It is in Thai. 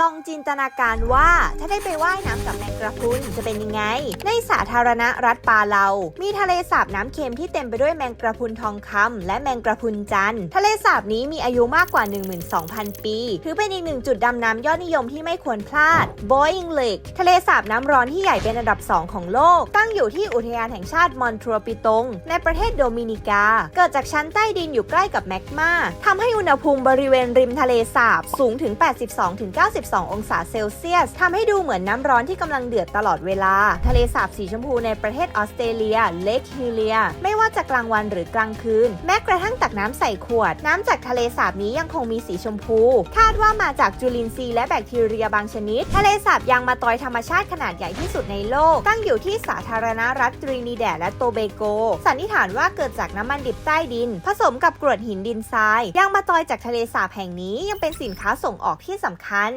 ลองจินตนาการว่าถ้าได้ไปว่ายน้ำกับแมงกระพุนจะเป็นยังไง ในสาธารณรัฐปาเลา มีทะเลสาบน้ำเค็มที่เต็มไปด้วยแมงกระพุนทองคำและแมงกระพุนจันทร์ทะเลสาบนี้มีอายุมากกว่า 12,000 ปี ถือเป็นอีกหนึ่งจุดดำน้ำยอดนิยมที่ไม่ควรพลาด Boeing Lake ทะเลสาบน้ำร้อนที่ใหญ่เป็นอันดับ 2 ของโลก ตั้งอยู่ที่อุทยานแห่งชาติมอนทรัวปิตง ในประเทศโดมินิกา เกิดจากชั้นใต้ดินอยู่ใกล้กับแมกมาทำให้อุณหภูมิบริเวณริมทะเลสาบสูงถึง 82-92องศาเซลเซียสทำให้ดูเหมือนน้ำร้อนที่กำลังเดือดตลอดเวลา ทะเลสาบสีชมพูในประเทศออสเตรเลียเลคฮิเลีย ไม่ว่าจะกลางวันหรือกลางคืน แม้กระทั่งตักน้ำใส่ขวด น้ำจากทะเลสาบนี้ยังคงมีสีชมพู คาดว่ามาจากจุลินทรีย์และแบคทีเรียบางชนิด ทะเลสาบยางมาตอยธรรมชาติขนาดใหญ่ที่สุดในโลก ตั้งอยู่ที่สาธารณรัฐตรินิแดดและโตเบโก สันนิษฐานว่าเกิดจากน้ำมันดิบใต้ดิน ผสมกับกรวดหินดินทรายยางมาตอยจากทะเลสาบแห่งนี้ยังเป็นสินค้าส่งออกที่สำคัญ